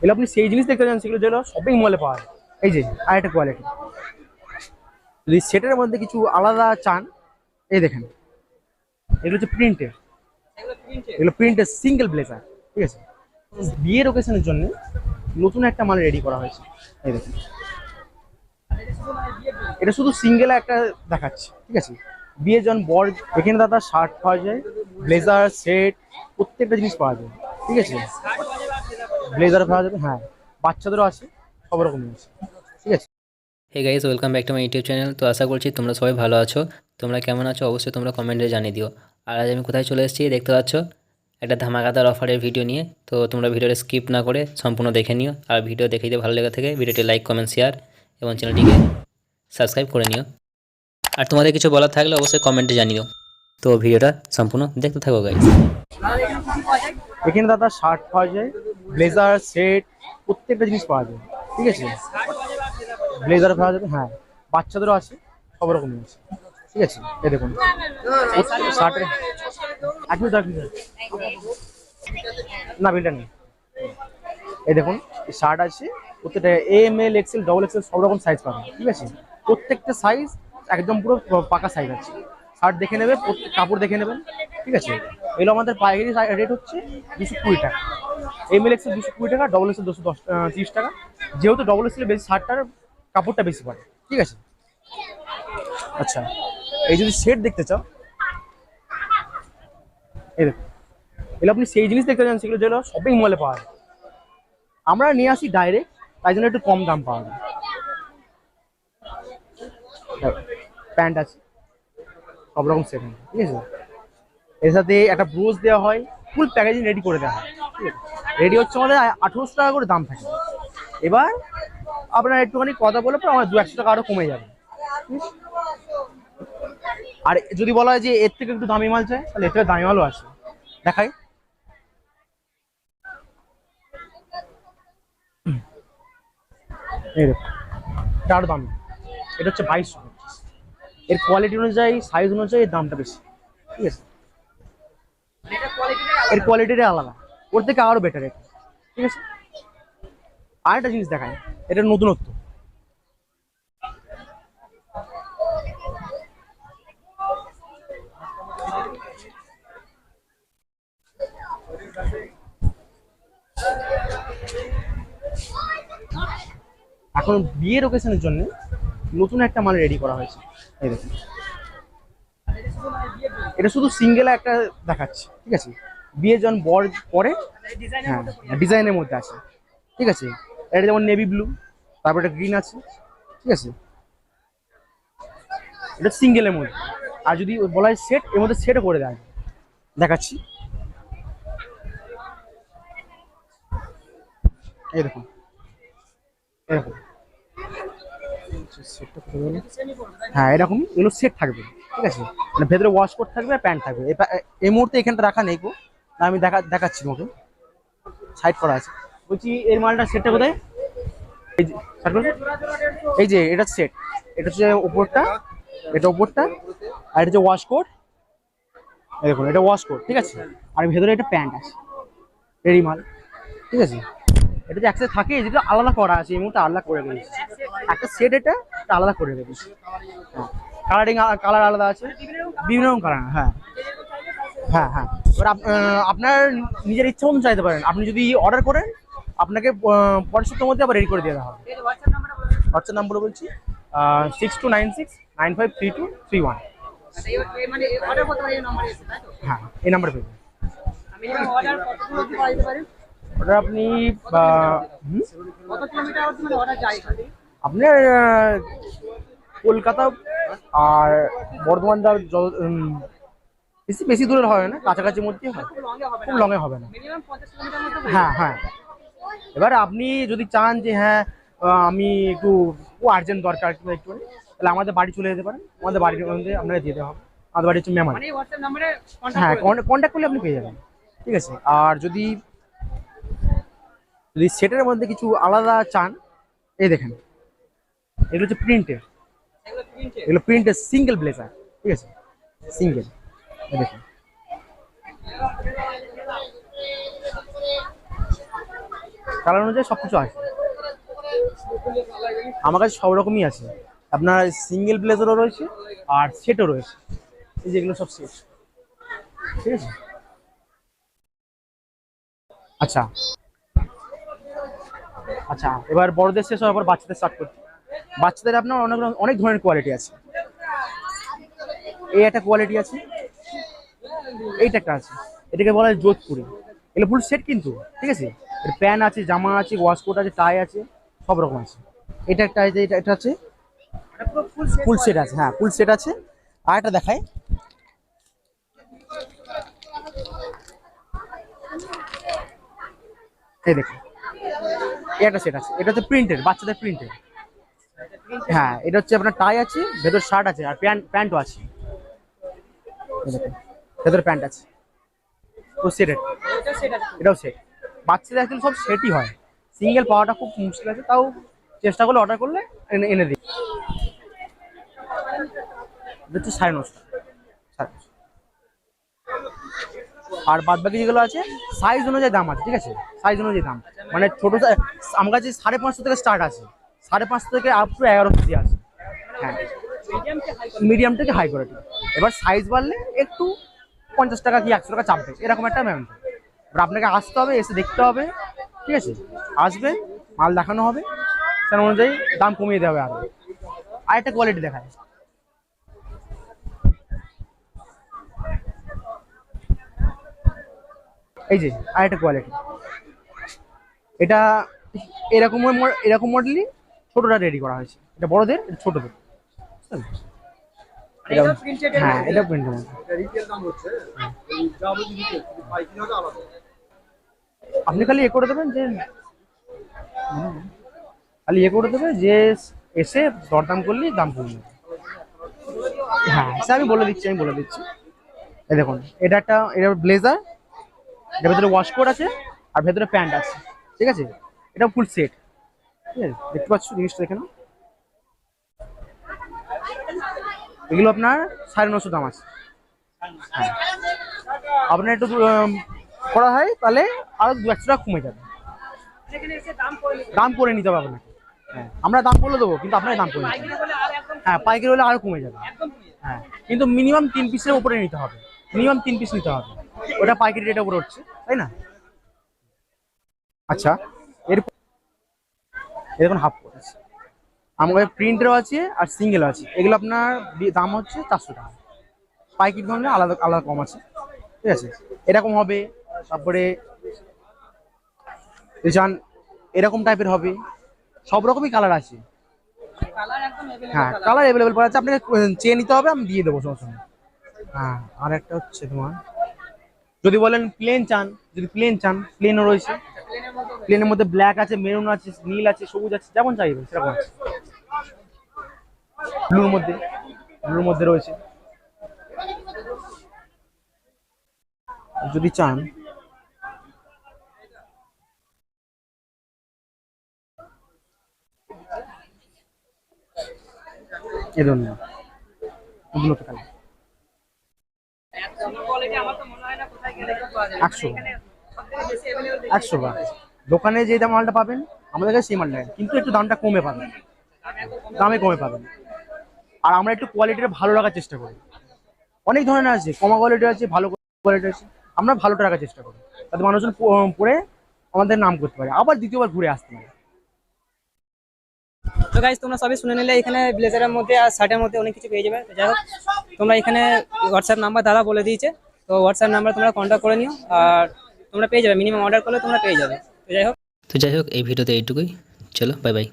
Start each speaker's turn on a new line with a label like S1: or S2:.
S1: এগুলো আপনি সেই জিনিস দেখতে চান, সেগুলো যেগুলো শপিং মলে পাওয়া যায়। এই যে আর একটা কোয়ালিটি যদি সেটের মধ্যে কিছু আলাদা চান, এই দেখেন। এগুলো হচ্ছে প্রিন্টের এগুলো প্রিন্টের সিঙ্গেল ব্লেজার ঠিক আছে? বিয়ের ওকেশনের জন্য নতুন একটা মাল রেডি করা হয়েছে। এই দেখুন। এটা শুধু সিঙ্গেল একটা দেখাচ্ছে, ঠিক আছে? বিয়ে জন বর এখানে দাদা শার্ট পাওয়া যায় ব্লেজার সেট প্রত্যেকটা জিনিস পাওয়া যায়, ঠিক আছে? ব্লেজার পাওয়া যাবে হ্যাঁ। বাচ্চাদেরও আছে সব রকমই আছে। ঠিক আছে?
S2: Hey guys welcome back to my YouTube channel তো আশা করছি তোমরা সবাই ভালো আছো। তোমরা কেমন আছো অবশ্যই তোমরা কমেন্টে জানিয়ে দিও। আর আজ আমি কোথায় চলে এসেছি দেখতে পাচ্ছ? একটা ধামাকাদার অফারের ভিডিও নিয়ে। তো তোমরা ভিডিওটা স্কিপ না করে সম্পূর্ণ দেখে নিও। আর ভিডিও দেখে যদি ভালো লেগে থাকে ভিডিওটি লাইক কমেন্ট শেয়ার এবং চ্যানেলটিকে সাবস্ক্রাইব করে নিও। আর তোমাদের কিছু বলার থাকলে অবশ্যই কমেন্টে জানিও। তো ভিডিওটা সম্পূর্ণ দেখতে থাকো গাইজ
S1: এখানে দাদা শার্ট পাওয়া যায় ব্লেজার, সেট, প্রত্যেকটা জিনিস পাওয়া যায়। ঠিক আছে? ব্লেজার পাওয়া যাবে হ্যাঁ। বাচ্চাদেরও আছে, সব রকমই আছে। ঠিক আছে? এ দেখুন। শার্টের এক এক মিনিট। না, বিলটা নেই। এই দেখুন, শার্ট আছে, প্রত্যেকটা M L XL double XL সব রকম সাইজ পাবেন। ঠিক আছে? প্রত্যেকটা সাইজ একদম পুরো পাকা সাইজ আছে। শার্ট দেখে নেবে কাপড় দেখে নেবেন, ঠিক আছে? এগুলো আমাদের পাইকারি রেট হচ্ছে দুশো কুড়ি টাকা। এম এল এক্সেল দুশো কুড়ি টাকা ডবল এক্সেল দুশো দশ তিরিশ টাকা। যেহেতু ডবল এক্সেল বেশি শার্টটার কাপড়টা বেশি পড়ে, ঠিক আছে? আচ্ছা এই যদি সেট দেখতে চাও, এই দেখো এগুলো আপনি সেই জিনিস দেখতে চান, সেগুলো যেগুলো শপিং মলে পাওয়া যায়। আমরা নিয়ে আসি ডাইরেক্ট তাই জন্য একটু কম দাম পাওয়া যায়। প্যান্ট আছে। সব রকম সেট ঠিক আছে? এর সাথে একটা ব্রোজ দেওয়া হয় ফুল প্যাকেজিং রেডি করে দেওয়া হয়, ঠিক আছে? রেডি হচ্ছে আমাদের আঠেরোশো টাকা করে দাম থাকে। এবার আপনার একটুখানি কথা বলে আমার দু একশো টাকা আরও কমে যাবে। আর যদি বলা হয় যে এর থেকে একটু দামি মাল চাই, তাহলে এর থেকে দামি মালও আছে। দেখাই। এই দামি। এটা হচ্ছে বাইশশো এর কোয়ালিটি অনুযায়ী সাইজ অনুযায়ী এর দামটা বেশি। ঠিক আছে? এর কোয়ালিটিটা আলাদা। ওর থেকে আরও বেটার এটা ঠিক আছে? আর একটা জিনিস দেখায় এটা নতুনত্ব। এখন বিয়ের ওকেশনের জন্য নতুন একটা মাল রেডি করা হয়েছে। এই দেখুন। এটা শুধু সিঙ্গেল একটা দেখাচ্ছে, ঠিক আছে? বিয়ে যখন বর পরে হ্যাঁ ডিজাইনের মধ্যে আছে, ঠিক আছে? এটা যেমন নেভি ব্লু তারপর এটা গ্রিন আছে, ঠিক আছে? এটা সিঙ্গেলের মধ্যে। আর যদি বলা হয় সেট এর মধ্যে সেটও করে দেয় দেখাচ্ছি। এই দেখুন। এরকম হ্যাঁ এরকম এগুলো সেট থাকবে, ঠিক আছে? মানে ভেতরে ওয়াশ কোট থাকবে আর প্যান্ট থাকবে। এই মুহূর্তে এখানটা রাখা নেই গো। না, আমি দেখা, দেখাচ্ছি তোমাকে। সাইড করা আছে। বলছি, এর মালটা সেটটা কোথায়? এই যে এটা সেট এটা হচ্ছে উপরটা, এটা উপরটা, আর এটা হচ্ছে ওয়াশ কোট দেখুন, এটা ওয়াশ কোট ঠিক আছে? আর ভেতরে একটা প্যান্ট আছে। রেডি মাল, ঠিক আছে? এটা যে একসাথে থাকে যেটা আলাদা করা আছে, এই মুহূর্তে আলাদা করে রেখেছি একটা সেট এটা আলাদা করে রেখেছি কালারিং কালার আলাদা আছে। বিভিন্ন রকম কালার হ্যাঁ। হ্যাঁ হ্যাঁ। এবার আপনার নিজের ইচ্ছা মতন চাইতে পারেন। আপনি যদি অর্ডার করেন আপনাকে পরের সপ্তাহের মধ্যে আবার রেডি করে দিয়ে দেওয়া হবে। হোয়াটসঅ্যাপ নাম্বার বলছি। Six two nine six nine five three two three one হ্যাঁ এই নাম্বারে
S3: আমি অর্ডার
S1: আপনি আপনার কলকাতা আর বর্ধমান যা যত- উম, বেশি বেশি দূরের হয় না কাছাকাছির মধ্যে হয়।
S3: খুব লঙ্গে হবে না?
S1: লঙে হবে না। হ্যাঁ হ্যাঁ এবার আপনি যদি চান যে হ্যাঁ আমি একটু আর্জেন্ট দরকার কিংবা একটু তাহলে আমাদের বাড়ি চলে যেতে পারেন। আমাদের বাড়ির মধ্যে আপনাকে যেতে হবে। আমাদের বাড়ি হচ্ছে মেমারি।
S3: মানে
S1: হ্যাঁ
S3: কন্ট্যাক্ট
S1: করলে আপনি পেয়ে যাবেন। ঠিক আছে? আর যদি যদি সেটের মধ্যে কিছু আলাদা চান এই দেখেন। এগুলো হচ্ছে প্রিন্টের
S3: এগুলো প্রিন্টে
S1: প্রিন্টের সিঙ্গেল ব্লেজার ঠিক আছে? সিঙ্গেল দেখুন। কালার অনুযায়ী সব কিছু আছে। আমার কাছে সব রকমই আছে। আপনার সিঙ্গেল ব্লেজারও রয়েছে, আর সেটও রয়েছে। এই যেগুলো সব সেট ঠিক আছে? আচ্ছা। আচ্ছা এবার বড়দের শেষ হওয়ার পর বাচ্চাদের স্টার্ট করছি। বাচ্চাদের আপনার অনেক অনেক ধরনের কোয়ালিটি আছে। এই একটা কোয়ালিটি আছে। এইটা একটা আছে। এটাকে বলা হয় যোধপুরি। এগুলো ফুল সেট কিন্তু, ঠিক আছে? এর প্যান্ট আছে, জামা আছে ওয়াশকোট আছে টাই আছে, সব রকম আছে। এটা একটা আছে, এটা এটা আছে ফুল সেট আছে হ্যাঁ ফুল সেট আছে। আর একটা দেখায় এই দেখুন। এটা সেট আছে। এটা হচ্ছে প্রিন্টের বাচ্চাদের প্রিন্টের হ্যাঁ এটা হচ্ছে আপনার টাই আছে, ভেতর শার্ট আছে, আর প্যান্ট প্যান্টও আছে। ভেতর প্যান্ট আছে। তো
S3: সেটা
S1: এটাও সেট বাচ্চাদের অ্যাকচুয়ালি সব সেটই হয়। সিঙ্গেল পাওয়াটা খুব মুশকিল আছে, তাও চেষ্টা করলে অর্ডার করলে এনে এনে দিই। হচ্ছে সাড়ে নশো সাড়ে নশো। আর বাদ বাকি যেগুলো আছে সাইজ অনুযায়ী দাম আছে, ঠিক আছে? সাইজ অনুযায়ী দাম। মানে ছোটো আমার কাছে সাড়ে পাঁচশো থেকে স্টার্ট আছে। সাড়ে পাঁচশো থেকে আপ টু এগারোশো অব্দি আছে। হ্যাঁ।
S3: মিডিয়াম
S1: থেকে হাই কোয়ালিটি এবার সাইজ বাড়লে একটু পঞ্চাশ টাকা কি একশো টাকা চাপবে, এরকম একটা ম্যাম এবার আপনাকে আসতে হবে, এসে দেখতে হবে, ঠিক আছে? আসবে, মাল দেখানো হবে তার অনুযায়ী দাম কমিয়ে দেওয়া হবে আরও। আরেকটা কোয়ালিটি দেখায় এই যে, আরেকটা কোয়ালিটি এটা এরকম এরকম মডেলই ছোটটা রেডি করা হয়েছে। এটা বড়দের এটা ছোটদের। হ্যাঁ এটা প্রিন্টের মধ্যে। আপনি খালি এ করে দেবেন যে খালি এ করে দেবে যে এসে দরদাম করলে দাম কমে যাবে। হ্যাঁ সে আমি বলে দিচ্ছি আমি বলে দিচ্ছি। এই দেখুন এটা একটা এটা ব্লেজার এটার ভেতরে ওয়াশকোট আছে আর ভেতরে প্যান্ট আছে। ঠিক আছে? এটা ফুল সেট দেখতে পাচ্ছ জিনিসটা এখানে? এগুলো আপনার সাড়ে নশো দাম আছে। হ্যাঁ। আপনার একটু করা হয় তাহলে আরও দু একশো টাকা কমে যাবে।
S3: দাম করে নিতে
S1: করে হবে আপনাকে। হ্যাঁ আমরা দাম বলে দেবো কিন্তু আপনার দাম করে হ্যাঁ পাইকারি হলে আরও কমে যাবে। হ্যাঁ কিন্তু মিনিমাম তিন পিসের উপরে নিতে হবে। মিনিমাম তিন পিস নিতে হবে। ওটা পাইকারি রেটের উপরে হচ্ছে তাই না? আচ্ছা এরপর এরকম হাফ কোট আছে। আমার কাছে প্রিন্টেরও আছে আর সিঙ্গেল আছে। এগুলো আপনার দাম হচ্ছে চারশো টাকা। পাইকির দাম আলাদা আলাদা কম আছে। ঠিক আছে? এরকম হবে। তারপরে যান এরকম টাইপের হবে। সব রকমই কালার আছে। হ্যাঁ কালার অ্যাভেলেবেল পাওয়া যাচ্ছে আপনাকে চেয়ে নিতে হবে আমি দিয়ে দেবো সমস্যা হ্যাঁ আর একটা হচ্ছে তোমার যদি বলেন প্লেন চান যদি প্লেন চান প্লেনও রয়েছে। প্লেনের মধ্যে ব্ল্যাক আছে মেরুন আছে নীল আছে সবুজ আছে যেমন চাইবে সেরকম আছে। ব্লুর মধ্যে ব্লুর মধ্যে রয়েছে। যদি চান এ ধরুন কালার। একশো। একশো। বা দোকানে যে দাম মালটা পাবেন, আমাদের কাছে সেই মালটা। কিন্তু একটু দামটা কমে পাবেন। দামে কমে পাবেন। আর আমরা একটু কোয়ালিটিটা ভালো রাখার চেষ্টা করি। অনেক ধরনের আছে, কমা কোয়ালিটি আছে, ভালো কোয়ালিটি আছে। আমরা ভালোটা রাখার চেষ্টা করি। যাতে মানুষজন পরে আমাদের নাম করতে পারে। আবার দ্বিতীয়বার ঘুরে আসতে পারে।
S3: তো গাইজ তোমরা সবই শুনে নিলে, এখানে ব্লেজারের মধ্যে আর শার্টের মধ্যে অনেক কিছু পেয়ে যাবে। যাই হোক, তোমরা এখানে হোয়াটসঅ্যাপ নাম্বার দাদা বলে দিয়েছে। তো হোয়াটসঅ্যাপ নাম্বার তোমরা কন্ট্যাক্ট করে নিও। আর তোমরা পেয়ে যাবে। মিনিমাম অর্ডার করলে তোমরা পেয়ে যাবে। যাই হোক।
S2: তো যাই হোক এই ভিডিওতে এইটুকুই। চলো বাই বাই